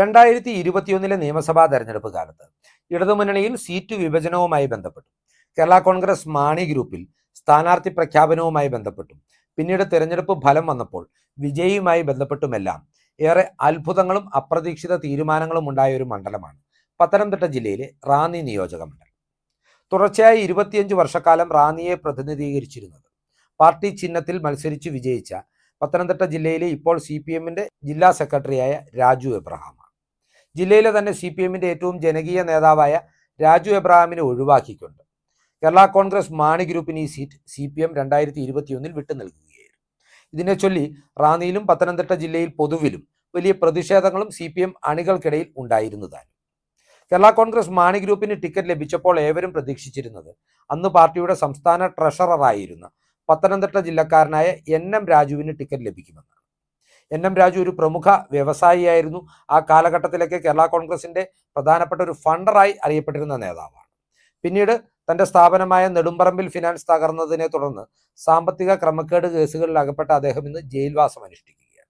രണ്ടായിരത്തി ഇരുപത്തിയൊന്നിലെ നിയമസഭാ തെരഞ്ഞെടുപ്പ് കാലത്ത് ഇടതുമുന്നണിയിൽ സീറ്റ് വിഭജനവുമായി ബന്ധപ്പെട്ടു. കേരള കോൺഗ്രസ് മാണി ഗ്രൂപ്പിൽ സ്ഥാനാർത്ഥി പ്രഖ്യാപനവുമായി ബന്ധപ്പെട്ടും. പിന്നീട് തെരഞ്ഞെടുപ്പ് ഫലം വന്നപ്പോൾ വിജയിയുമായി ബന്ധപ്പെട്ടുമെല്ലാം ഏറെ അത്ഭുതങ്ങളും അപ്രതീക്ഷിത തീരുമാനങ്ങളും ഉണ്ടായ ഒരു മണ്ഡലമാണ് പത്തനംതിട്ട ജില്ലയിലെ റാന്നി നിയോജക മണ്ഡലം. തുടർച്ചയായി ഇരുപത്തിയഞ്ച് വർഷക്കാലം റാന്നിയെ പ്രതിനിധീകരിച്ചിരുന്നത്. പാർട്ടി ചിഹ്നത്തിൽ മത്സരിച്ച് വിജയിച്ച പത്തനംതിട്ട ജില്ലയിലെ ഇപ്പോൾ സി പി എമ്മിന്റെ ജില്ലാ സെക്രട്ടറിയായ രാജു എബ്രഹാമാണ് ജില്ലയിലെ തന്നെ സി പി എമ്മിന്റെ ഏറ്റവും ജനകീയ നേതാവായ രാജു എബ്രഹാമിനെ ഒഴിവാക്കിക്കൊണ്ട് കേരള കോൺഗ്രസ് മാണി ഗ്രൂപ്പിന് ഈ സീറ്റ് സി പി എം രണ്ടായിരത്തി ഇരുപത്തിയൊന്നിൽ വിട്ടു നൽകുകയായിരുന്നു. ഇതിനെ ചൊല്ലി റാന്നിയിലും പത്തനംതിട്ട ജില്ലയിൽ പൊതുവിലും വലിയ പ്രതിഷേധങ്ങളും സി പി എം അണികൾക്കിടയിൽ ഉണ്ടായിരുന്നതാണ്. കേരള കോൺഗ്രസ് മാണി ഗ്രൂപ്പിന് ടിക്കറ്റ് ലഭിച്ചപ്പോൾ ഏവരും പ്രതീക്ഷിച്ചിരുന്നത് അന്ന് പാർട്ടിയുടെ സംസ്ഥാന ട്രഷററായിരുന്ന പത്തനംതിട്ട ജില്ലക്കാരനായ എൻ എം രാജുവിന് ടിക്കറ്റ് ലഭിക്കുമെന്നാണ് എൻ എം രാജു ഒരു പ്രമുഖ വ്യവസായിയായിരുന്നു. ആ കാലഘട്ടത്തിലേക്ക് കേരള കോൺഗ്രസിന്റെ പ്രധാനപ്പെട്ട ഒരു ഫണ്ടറായി അറിയപ്പെട്ടിരുന്ന നേതാവാണ്. പിന്നീട് തന്റെ സ്ഥാപനമായ നെടുമ്പറമ്പിൽ ഫിനാൻസ് തകർന്നതിനെ തുടർന്ന് സാമ്പത്തിക ക്രമക്കേട് കേസുകളിൽ അകപ്പെട്ട അദ്ദേഹം ഇന്ന് ജയിൽവാസം അനുഷ്ഠിക്കുകയാണ്.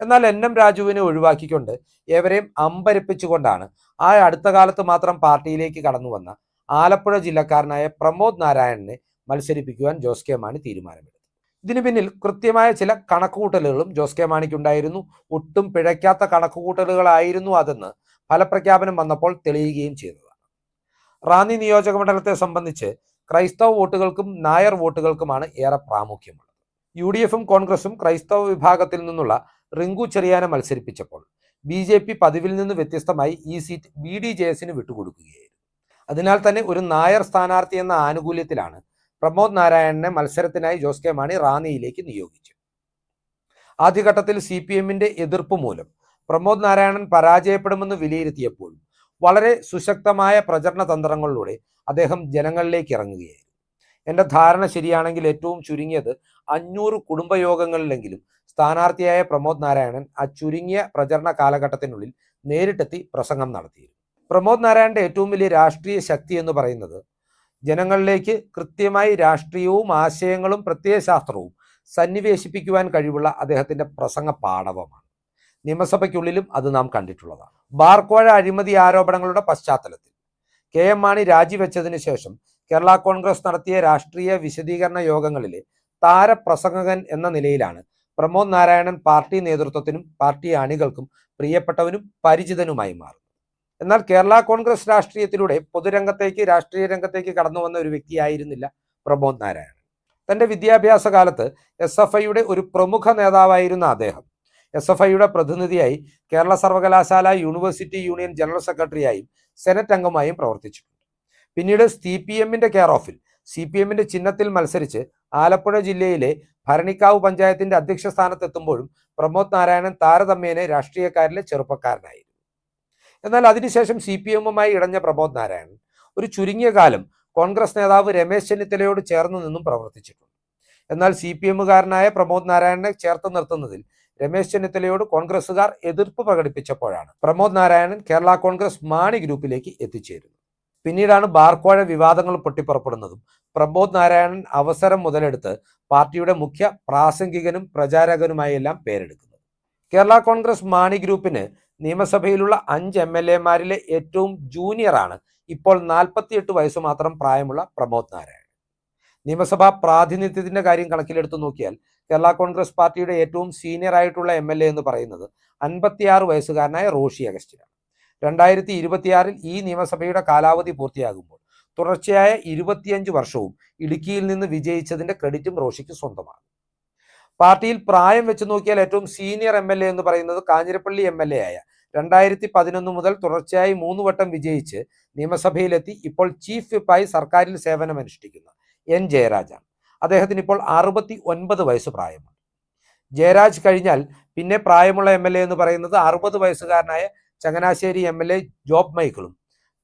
എന്നാൽ എൻ എം രാജുവിനെ ഒഴിവാക്കിക്കൊണ്ട് ഏവരെയും അമ്പരപ്പിച്ചുകൊണ്ടാണ് ആ അടുത്ത കാലത്ത് മാത്രം പാർട്ടിയിലേക്ക് കടന്നു വന്ന ആലപ്പുഴ ജില്ലക്കാരനായ പ്രമോദ് നാരായണനെ മത്സരിപ്പിക്കുവാൻ ജോസ് കെ മാണി തീരുമാനമെടുത്തു ഇതിനു പിന്നിൽ കൃത്യമായ ചില കണക്കുകൂട്ടലുകളും ജോസ് കെ മാണിക്കുണ്ടായിരുന്നു ഒട്ടും പിഴയ്ക്കാത്ത കണക്കുകൂട്ടലുകളായിരുന്നു അതെന്ന് ഫലപ്രഖ്യാപനം വന്നപ്പോൾ തെളിയുകയും ചെയ്തതാണ്. റാന്നി നിയോജക മണ്ഡലത്തെ സംബന്ധിച്ച് ക്രൈസ്തവ വോട്ടുകൾക്കും നായർ വോട്ടുകൾക്കുമാണ് ഏറെ പ്രാമുഖ്യമുള്ളത്. യു ഡി എഫും കോൺഗ്രസും ക്രൈസ്തവ വിഭാഗത്തിൽ നിന്നുള്ള റിങ്കു ചെറിയാനെ മത്സരിപ്പിച്ചപ്പോൾ ബി ജെ പി പതിവിൽ നിന്ന് വ്യത്യസ്തമായി ഈ സീറ്റ് ബി ഡി ജെ എസിന് വിട്ടുകൊടുക്കുകയായിരുന്നു. അതിനാൽ തന്നെ ഒരു നായർ സ്ഥാനാർത്ഥി എന്ന ആനുകൂല്യത്തിലാണ് പ്രമോദ് നാരായണനെ മത്സരത്തിനായി ജോസ് കെ മാണി റാന്നിയിലേക്ക് നിയോഗിച്ചു. ആദ്യഘട്ടത്തിൽ സി പി എമ്മിന്റെ എതിർപ്പ് മൂലം പ്രമോദ് നാരായണൻ പരാജയപ്പെടുമെന്ന് വിലയിരുത്തിയപ്പോൾ വളരെ സുശക്തമായ പ്രചരണ തന്ത്രങ്ങളിലൂടെ അദ്ദേഹം ജനങ്ങളിലേക്ക് ഇറങ്ങുകയായിരുന്നു. എന്റെ ധാരണ ശരിയാണെങ്കിൽ ഏറ്റവും ചുരുങ്ങിയത് അഞ്ഞൂറ് കുടുംബയോഗങ്ങളിലെങ്കിലും സ്ഥാനാർത്ഥിയായ പ്രമോദ് നാരായണൻ ആ ചുരുങ്ങിയ പ്രചരണ കാലഘട്ടത്തിനുള്ളിൽ നേരിട്ടെത്തി പ്രസംഗം നടത്തിയിരുന്നു. പ്രമോദ് നാരായണന്റെ ഏറ്റവും വലിയ രാഷ്ട്രീയ ശക്തി എന്ന് പറയുന്നത് ജനങ്ങളിലേക്ക് കൃത്യമായി രാഷ്ട്രീയവും ആശയങ്ങളും പ്രത്യയശാസ്ത്രവും സന്നിവേശിപ്പിക്കുവാൻ കഴിവുള്ള അദ്ദേഹത്തിന്റെ പ്രസംഗ പാടവമാണ് നിയമസഭയ്ക്കുള്ളിലും അത് നാം കണ്ടിട്ടുള്ളതാണ്. ബാർക്കോഴ അഴിമതി ആരോപണങ്ങളുടെ പശ്ചാത്തലത്തിൽ കെ എം മാണി രാജിവെച്ചതിന് ശേഷം കേരള കോൺഗ്രസ് നടത്തിയ രാഷ്ട്രീയ വിശദീകരണ യോഗങ്ങളിലെ താരപ്രസംഗകൻ എന്ന നിലയിലാണ് പ്രമോദ് നാരായണൻ പാർട്ടി നേതൃത്വത്തിനും പാർട്ടി അണികൾക്കും പ്രിയപ്പെട്ടവനും പരിചിതനുമായി മാറുന്നത്. എന്നാൽ കേരള കോൺഗ്രസ് രാഷ്ട്രീയത്തിലൂടെ പൊതുരംഗത്തേക്ക് രാഷ്ട്രീയ രംഗത്തേക്ക് കടന്നു വന്ന ഒരു വ്യക്തിയായിരുന്നില്ല പ്രമോദ് നാരായണൻ. തന്റെ വിദ്യാഭ്യാസ കാലത്ത് എസ് എഫ് ഐയുടെ ഒരു പ്രമുഖ നേതാവായിരുന്ന അദ്ദേഹം. എസ് എഫ് ഐയുടെ പ്രതിനിധിയായി കേരള സർവകലാശാല യൂണിവേഴ്സിറ്റി യൂണിയൻ ജനറൽ സെക്രട്ടറിയായും സെനറ്റ് അംഗമായും പ്രവർത്തിച്ചിട്ടുണ്ട്. പിന്നീട് സി പി എമ്മിന്റെ കെയർ ഓഫിൽ സി പി എമ്മിന്റെ ചിഹ്നത്തിൽ മത്സരിച്ച് ആലപ്പുഴ ജില്ലയിലെ ഭരണിക്കാവ് പഞ്ചായത്തിന്റെ അധ്യക്ഷ സ്ഥാനത്തെത്തുമ്പോഴും പ്രമോദ് നാരായണൻ താരതമ്യേന രാഷ്ട്രീയക്കാരിലെ ചെറുപ്പക്കാരനായിരുന്നു എന്നാൽ അതിനുശേഷം സി പി എമ്മുമായി ഇടഞ്ഞ പ്രമോദ് നാരായണൻ ഒരു ചുരുങ്ങിയ കാലം കോൺഗ്രസ് നേതാവ് രമേശ് ചെന്നിത്തലയോട് ചേർന്ന് നിന്നും പ്രവർത്തിച്ചിട്ടുണ്ട്. എന്നാൽ സി പി എമ്മുകാരനായ പ്രമോദ് നാരായണനെ ചേർത്ത് നിർത്തുന്നതിൽ രമേശ് ചെന്നിത്തലയോട് കോൺഗ്രസുകാർ എതിർപ്പ് പ്രകടിപ്പിച്ചപ്പോഴാണ് പ്രമോദ് നാരായണൻ കേരള കോൺഗ്രസ് മാണി ഗ്രൂപ്പിലേക്ക് എത്തിച്ചേരുന്നത്. പിന്നീടാണ് ബാർക്കോഴ വിവാദങ്ങൾ പൊട്ടിപ്പുറപ്പെടുന്നതും പ്രമോദ് നാരായണൻ അവസരം മുതലെടുത്ത് പാർട്ടിയുടെ മുഖ്യ പ്രാസംഗികനും പ്രചാരകനുമായി എല്ലാം പേരെടുക്കുന്നത്. കേരള കോൺഗ്രസ് മാണി ഗ്രൂപ്പിന് നിയമസഭയിലുള്ള അഞ്ച് എം എൽ എമാരിലെ ഏറ്റവും ജൂനിയറാണ് ഇപ്പോൾ നാൽപ്പത്തിയെട്ട് വയസ്സ് മാത്രം പ്രായമുള്ള പ്രമോദ് നാരായണൻ. നിയമസഭാ പ്രാതിനിധ്യത്തിന്റെ കാര്യം കണക്കിലെടുത്ത് നോക്കിയാൽ കേരള കോൺഗ്രസ് പാർട്ടിയുടെ ഏറ്റവും സീനിയർ ആയിട്ടുള്ള എം എൽ എ എന്ന് പറയുന്നത് അൻപത്തിയാറ് വയസ്സുകാരനായ റോഷി അഗസ്റ്റിനാണ്. രണ്ടായിരത്തി ഇരുപത്തിയാറിൽ ഈ നിയമസഭയുടെ കാലാവധി പൂർത്തിയാകുമ്പോൾ തുടർച്ചയായ ഇരുപത്തിയഞ്ച് വർഷവും ഇടുക്കിയിൽ നിന്ന് വിജയിച്ചതിന്റെ ക്രെഡിറ്റും റോഷിക്ക് സ്വന്തമാണ്. പാർട്ടിയിൽ പ്രായം വെച്ച് നോക്കിയാൽ ഏറ്റവും സീനിയർ എം എൽ എ എന്ന് പറയുന്നത് കാഞ്ഞിരപ്പള്ളി എം എൽ എ ആയ രണ്ടായിരത്തി പതിനൊന്ന് മുതൽ തുടർച്ചയായി മൂന്ന് വട്ടം വിജയിച്ച് നിയമസഭയിലെത്തി ഇപ്പോൾ ചീഫ് വിപ്പായി സർക്കാരിൽ സേവനം അനുഷ്ഠിക്കുന്ന. എൻ ജയരാജാണ്. അദ്ദേഹത്തിന് ഇപ്പോൾ അറുപത്തി ഒൻപത് വയസ്സ് പ്രായമാണ്. ജയരാജ് കഴിഞ്ഞാൽ പിന്നെ പ്രായമുള്ള എം എൽ എ എന്ന് പറയുന്നത് അറുപത് വയസ്സുകാരനായ Changanassery M L A Job മൈക്കിളും.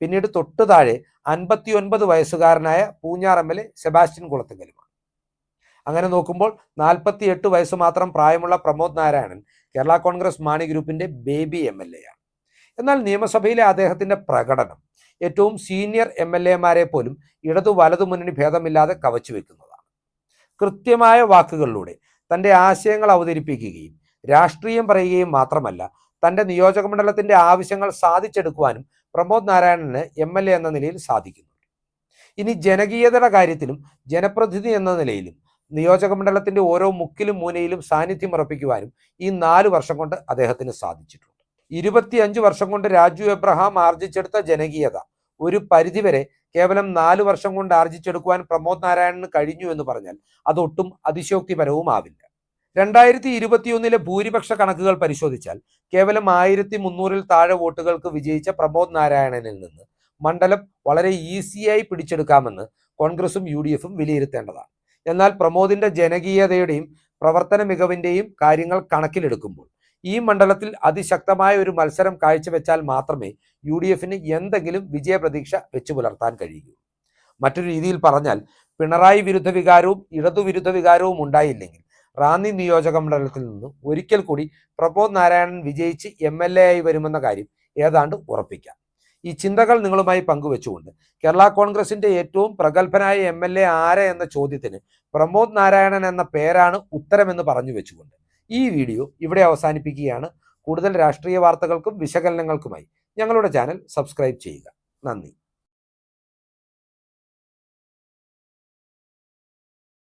പിന്നീട് തൊട്ടു താഴെ അൻപത്തി ഒൻപത് വയസ്സുകാരനായ Poonjar M L A Sebastian കുളത്തുങ്കലുമാണ്. അങ്ങനെ നോക്കുമ്പോൾ നാൽപ്പത്തി എട്ട് വയസ്സ് മാത്രം പ്രായമുള്ള പ്രമോദ് നാരായണൻ കേരള കോൺഗ്രസ് മാണി ഗ്രൂപ്പിന്റെ ബേബി എം എൽ എ ആണ് എന്നാൽ നിയമസഭയിലെ അദ്ദേഹത്തിന്റെ പ്രകടനം ഏറ്റവും സീനിയർ എം എൽ എമാരെ പോലും ഇടതു വലതു മുന്നണി ഭേദമില്ലാതെ കവച്ചു വെക്കുന്നതാണ്. കൃത്യമായ വാക്കുകളിലൂടെ തന്റെ ആശയങ്ങൾ അവതരിപ്പിക്കുകയും രാഷ്ട്രീയം പറയുകയും മാത്രമല്ല തന്റെ നിയോജക മണ്ഡലത്തിന്റെ ആവശ്യങ്ങൾ സാധിച്ചെടുക്കുവാനും പ്രമോദ് നാരായണന് എം എൽ എ എന്ന നിലയിൽ സാധിക്കുന്നുണ്ട് ഇനി ജനകീയതയുടെ കാര്യത്തിലും ജനപ്രതിനിധി എന്ന നിലയിലും നിയോജക മണ്ഡലത്തിന്റെ ഓരോ മുക്കിലും മൂലയിലും സാന്നിധ്യം ഉറപ്പിക്കുവാനും ഈ നാല് വർഷം കൊണ്ട് അദ്ദേഹത്തിന് സാധിച്ചിട്ടുണ്ട്. ഇരുപത്തിയഞ്ച് വർഷം കൊണ്ട് രാജു എബ്രഹാം ആർജിച്ചെടുത്ത ജനകീയത ഒരു പരിധിവരെ കേവലം നാല് വർഷം കൊണ്ട് ആർജിച്ചെടുക്കുവാൻ പ്രമോദ് നാരായണന് കഴിഞ്ഞു എന്ന് പറഞ്ഞാൽ അതൊട്ടും അതിശയോക്തിപരവുമാവില്ല രണ്ടായിരത്തി ഇരുപത്തിയൊന്നിലെ ഭൂരിപക്ഷ കണക്കുകൾ പരിശോധിച്ചാൽ കേവലം ആയിരത്തി മുന്നൂറിൽ താഴെ വോട്ടുകൾക്ക് വിജയിച്ച പ്രമോദ് നാരായണനിൽ നിന്ന് മണ്ഡലം വളരെ ഈസിയായി പിടിച്ചെടുക്കാമെന്ന് കോൺഗ്രസും യു വിലയിരുത്തേണ്ടതാണ്. എന്നാൽ പ്രമോദിന്റെ ജനകീയതയുടെയും പ്രവർത്തന മികവിന്റെയും കാര്യങ്ങൾ കണക്കിലെടുക്കുമ്പോൾ ഈ മണ്ഡലത്തിൽ അതിശക്തമായ ഒരു മത്സരം കാഴ്ചവെച്ചാൽ മാത്രമേ യു ഡി എഫിന് എന്തെങ്കിലും വിജയപ്രതീക്ഷ വെച്ചു പുലർത്താൻ കഴിയൂ. മറ്റൊരു രീതിയിൽ പറഞ്ഞാൽ പിണറായി വിരുദ്ധ വികാരവും ഇടതുവിരുദ്ധ വികാരവും ഉണ്ടായില്ലെങ്കിൽ റാന്നി നിയോജക മണ്ഡലത്തിൽ നിന്ന് ഒരിക്കൽ കൂടി പ്രമോദ് നാരായണൻ വിജയിച്ച് എം എൽ എ ആയി വരുമെന്ന കാര്യം ഏതാണ്ട് ഉറപ്പിക്കാം. ഈ ചിന്തകൾ നിങ്ങളുമായി പങ്കുവെച്ചുകൊണ്ട് കേരള കോൺഗ്രസിന്റെ ഏറ്റവും പ്രഗത്ഭനായ എം എൽ എ ആര് എന്ന ചോദ്യത്തിന് പ്രമോദ് നാരായണൻ എന്ന പേരാണ് ഉത്തരമെന്ന് പറഞ്ഞു വെച്ചുകൊണ്ട് ഈ വീഡിയോ ഇവിടെ അവസാനിപ്പിക്കുകയാണ്. കൂടുതൽ രാഷ്ട്രീയ വാർത്തകൾക്കും വിശകലനങ്ങൾക്കുമായി ഞങ്ങളുടെ ചാനൽ സബ്സ്ക്രൈബ് ചെയ്യുക. നന്ദി.